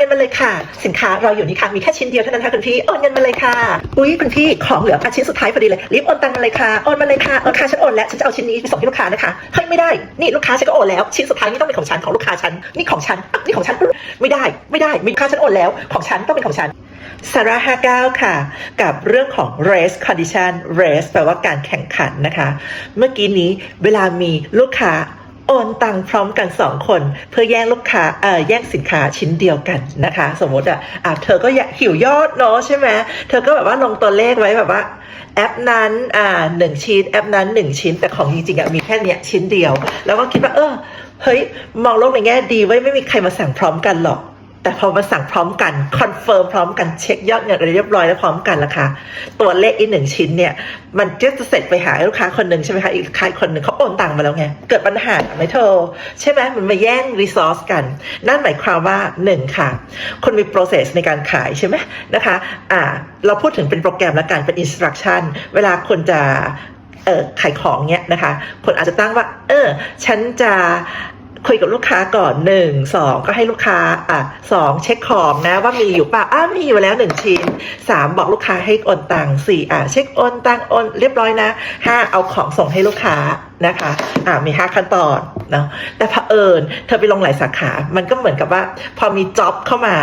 เงินมาเลยค่ะ สินค้าเราอยู่นี่ค่ะ มีแค่ชิ้นเดียวเท่านั้นค่ะคุณพี่โอนเงินมาเลยค่ะ อุ้ยคุณพี่ของเหลืออ่ชิ้นสุดท้ายพอดีเลยรีบโอนตังมาเลยค่ะโอนมาเลยค่ะโอนค่ะฉันโอนแล้วฉันจะเอาชิ้นนี้ไปส่งให้ลูกค้านะคะเฮ้ยไม่ได้นี่ลูกค้าฉันก็โอนแล้วชิ้นสุดท้ายนี่ต้องเป็นของฉันของลูกค้าฉันนี่ของฉันนี่ของฉันไม่ได้ไม่ได้มีลูกค้าฉันโอนแล้วของฉันต้องเป็นของฉันสาระห้าเก้าค่ะ กับเรื่องของ race condition race แปลว่าการแข่งขันนะคะ เมื่อกี้นี้เวลามีลูกค้า โอนตังค์พร้อมกันสองคน เพื่อแย่งลูกค้าเอ่อแย่งสินค้าชิ้นเดียวกันนะคะ สมมติอะอะเธอก็อยากหิวยอดเนาะใช่ไหมเธอก็แบบว่าลงตัวเลขไว้แบบว่าแอปนั้นอ่าหนึ่งชิ้นแอปนั้นหนึ่งชิ้นแต่ของจริงๆอะมีแค่เนี้ยชิ้นเดียว แล้วก็คิดว่าเออเฮ้ยมองโลกในแง่ดีไว้ไม่มีใครมาสั่งพร้อมกันหรอก แต่พอมาสั่งพร้อมกันคอนเฟิร์มพร้อมกันเช็คยอดเงินอะไรเรียบร้อยแล้วพร้อมกันละค่ะตัวเลขอีกหนึ่งชิ้นเนี่ย มันจะจะเสร็จไปหาลูกค้าคนหนึ่งใช่ไหมคะอีกใครคนหนึ่งเขาโอนตังค์มาแล้วไง เกิดปัญหาไหมเธอใช่ไหมมันมาแย่งรีซอสกัน นั่นหมายความว่าหนึ่งค่ะคนมี process ในการขายใช่ไหมนะคะอ่าเราพูดถึงเป็นโปรแกรมและการเป็น instruction เวลาคนจะเออขายของเนี่ยนะคะคนอาจจะตั้งว่า เออ ฉันจะ คุยกับลูกค้าก่อนหนึ่งสองก็ให้ลูกค้าอะสองเช็คของนะว่ามีอยู่ป่ะอ้ามีอยู่แล้วหนึ่งชิ้นสามบอกลูกค้าให้โอนตังค์สี่อะเช็คโอนตังค์โอนเรียบร้อยนะห้าเอาของส่งให้ลูกค้านะคะอะมีห้าขั้นตอนเนาะแต่เผอิญเธอไปลงหลายสาขา มันก็เหมือนกับว่า พอมีจ็อบเข้ามา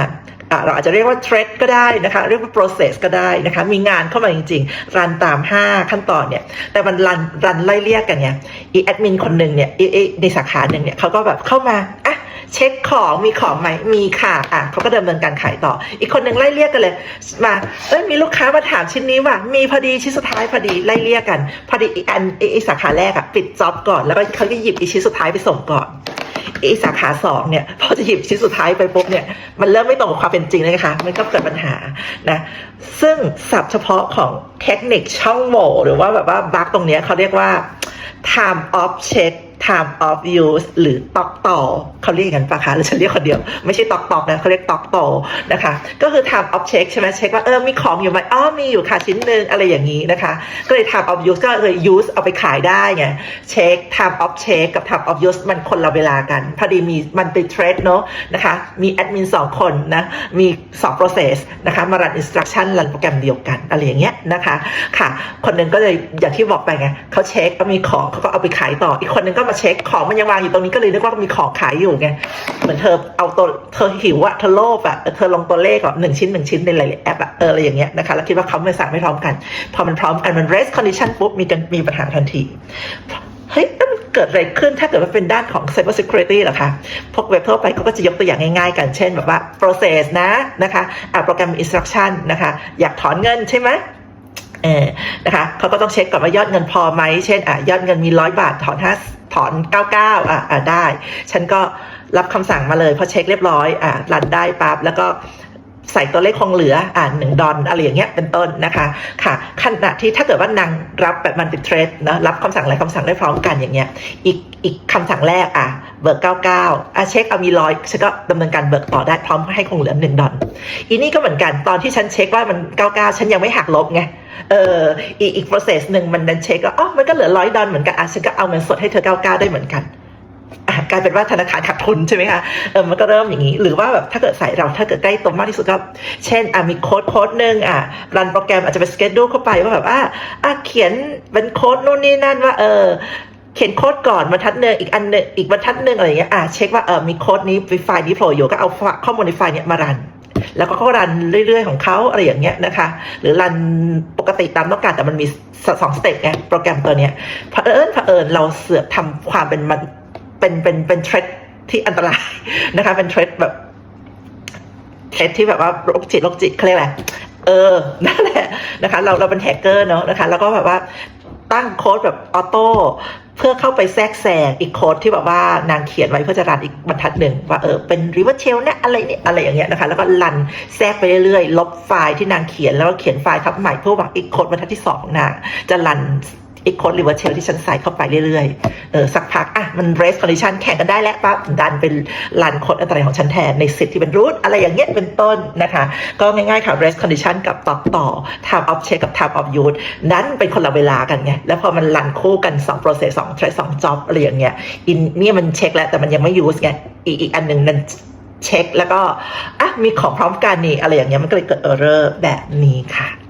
เราอาจจะเรียกว่าเทรดก็ได้นะคะเรียกว่า process ก็ได้นะคะมีงานเข้ามาจริงๆ รันตาม 5 ขั้นตอนเนี่ยแต่มันรันรันไล่เรียกกันเนี่ยอีแอดมินคนหนึ่งเนี่ยอีในสาขาหนึ่งเนี่ยเขาก็แบบเข้ามาอะเช็คของมีของไหมมีค่ะอะเขาก็ดำเนินการขายต่อ อีกคนหนึ่งไล่เรียกกันเลย มาเอ้ยมีลูกค้ามาถามชิ้นนี้ว่ะมีพอดีชิ้นสุดท้ายพอดีไล่เรียกกัน พอดีอีอันอีสาขาแรกอะปิดจ็อบก่อนแล้วก็เขาก็หยิบอีชิ้นสุดท้ายไปส่งก่อน อีสาขาสองเนี่ยพอจะหยิบชิ้นสุดท้ายไปปุ๊บเนี่ยมันเริ่มไม่ตรงกับความเป็นจริงเลยนะคะมันก็เกิดปัญหานะซึ่งศัพท์เฉพาะของเทคนิคช่องโหว่หรือว่าแบบว่าบั๊กตรงเนี้ยเขาเรียกว่า time of check time of use หรือตอกต่อเขาเรียกอย่างนั้นปะคะหรือฉันเรียกคนเดียว ไม่ใช่ตอกตอกนะเขาเรียกตอกต่อนะคะ ก็คือ time of check ใช่ไหมเช็คว่าเออมีของอยู่ไหมอ๋อมีอยู่ค่ะชิ้นหนึ่งอะไรอย่างนี้นะคะ ก็เลย time of use ก็เลย use เอาไปขายได้ไงเช็ค time of check กับ time of use มันคนละเวลากัน พอดีมีมันเป็นเทรดเนาะนะคะมีแอดมินสองคนนะมี2 process นะคะมารัน instruction รันโปรแกรมเดียวกันอะไรอย่างเงี้ยนะคะค่ะ คนหนึ่งก็เลยอย่างที่บอกไปไงเขาเช็คว่ามีของเขาก็เอาไปขายต่ออีกคนหนึงก็มาเช็คของมันยังวางอยู่ตรงนี้ก็เลยนึกว่ามีของขายอยู่ไงเหมือนเธอเอาตัวเธอหิวอะเธอโลภอะเธอลงตัวเลขอะหนึ่งชิ้นหนึ่งชิ้นในหลายๆแอปอะเอออะไรอย่างเงี้ยนะคะแล้วคิดว่าเขาไม่สั่งไม่พร้อมกัน พอมันพร้อมกันมัน race condition ปุ๊บมีมีปัญหาทันทีเฮ้ยแล้วมันเกิดอะไรขึ้นถ้าเกิดว่าเป็นด้านของ cyber security หรอคะ พวกเว็บทั่วไปเขาก็จะยกตัวอย่างง่ายๆกัน เช่นแบบว่า process นะนะคะอะโปรแกรม instruction นะคะ อยากถอนเงินใช่ไหม เออนะคะเขาก็ต้องเช็คก่อนว่ายอดเงินพอไหมเช่นอะยอดเงินมีร้อยบาทถอนห้าถอนเก้าเก้าอะอะได้ ฉันก็รับคำสั่งมาเลยพอเช็คเรียบร้อยอะรันได้ปั๊บแล้วก็ ใส่ตัวเลขคงเหลืออ่าหนึ่งดอลอะไรอย่างเงี้ยเป็นต้นนะคะค่ะขณะที่ถ้าเกิดว่านางรับแบบมันติเทรดนะรับคำสั่งหลายคำสั่งได้พร้อมกันอย่างเงี้ยอีกอีกคำสั่งแรกอะเบิก 99อะเช็คเอามีร้อยฉันก็ดำเนินการเบิกต่อได้พร้อมให้คงเหลือหนึ่งดอลอีนี่ก็เหมือนกันตอนที่ฉันเช็คว่ามัน 99 ฉันยังไม่หักลบไงเอออีกอีก process หนึ่งมันดันเช็คก็อ๋อมันก็เหลือร้อยดอลเหมือนกันอะฉันก็เอาเงินสดให้เธอ 99 ได้เหมือนกัน กลายเป็นว่าธนาคารขาดทุนใช่ไหมคะเออมันก็เริ่มอย่างนี้ หรือว่าแบบถ้าเกิดใส่เราถ้าเกิดใกล้ตรงมากที่สุดก็ เช่นอะมีโค้ดโค้ดหนึ่งอะรันโปรแกรมอาจจะไปสเกจดูเข้าไปว่าแบบว่าอะเขียนเป็นโค้ดนู่นนี่นั่นว่าเออเขียนโค้ดก่อนบรรทัดหนึ่งอีกอันหนึ่งอีกบรรทัดหนึ่งอะไรเงี้ยอะเช็คว่าเออมีโค้ดนี้ไฟล์นี้โผล่อยู่ก็เอาข้อมูลในไฟล์เนี้ยมารันแล้วก็เขารันเรื่อยๆของเขาอะไรอย่างเงี้ยนะคะ หรือรันปกติตามต้องการแต่มันมีสองสเต็ปไงโปรแกรมตัวเนี้ยเผอิญเผอิญเราเสือกทำความเป็นมัน เป็นเป็นเป็นเทรดที่อันตรายนะคะ เป็นเทรดแบบเทรดที่แบบว่าโรคจิตโรคจิตเขาเรียกอะไรเออนั่นแหละนะคะ เราเราเป็นแฮกเกอร์เนาะนะคะ แล้วก็แบบว่าตั้งโค้ดแบบออโต้เพื่อเข้าไปแทรกแซงอีกโค้ดที่แบบว่านางเขียนไว้เพื่อจะรันอีกบรรทัดหนึ่งว่าเออเป็นรีเวอร์เชลเนี่ยอะไรเนี่ยอะไรอย่างเงี้ยนะคะ แล้วก็รันแทรกไปเรื่อยๆ ลบไฟล์ที่นางเขียนแล้วก็เขียนไฟล์ทับใหม่เพื่อหวังอีกโค้ดบรรทัดที่สองของนางจะรัน อีกโค้ดรีเวอร์เชลที่ฉันใส่เข้าไปเรื่อยๆ เออสักพัก อะ มันเรสคอนดิชันแข่งกันได้แล้วปั๊บดันเป็นรันโค้ดอันตรายของฉันแทนในสิทธิ์ที่เป็นรูทอะไรอย่างเงี้ยเป็นต้นนะคะ ก็ง่ายๆค่ะ rest condition กับต่อต่อ time of check กับ time of use นั้นเป็นคนละเวลากันไง แล้วพอมันรันคู่กัน2 process 2 thread 2 job อะไรอย่างเงี้ยอินเนี่ยมันเช็คแล้วแต่มันยังไม่ use ไงอีกอีกอันหนึ่งนั้นเช็คแล้วก็อะมีของพร้อมกันนี่อะไรอย่างเงี้ยมันก็เลยเกิดเออร์เรอร์แบบนี้ค่ะ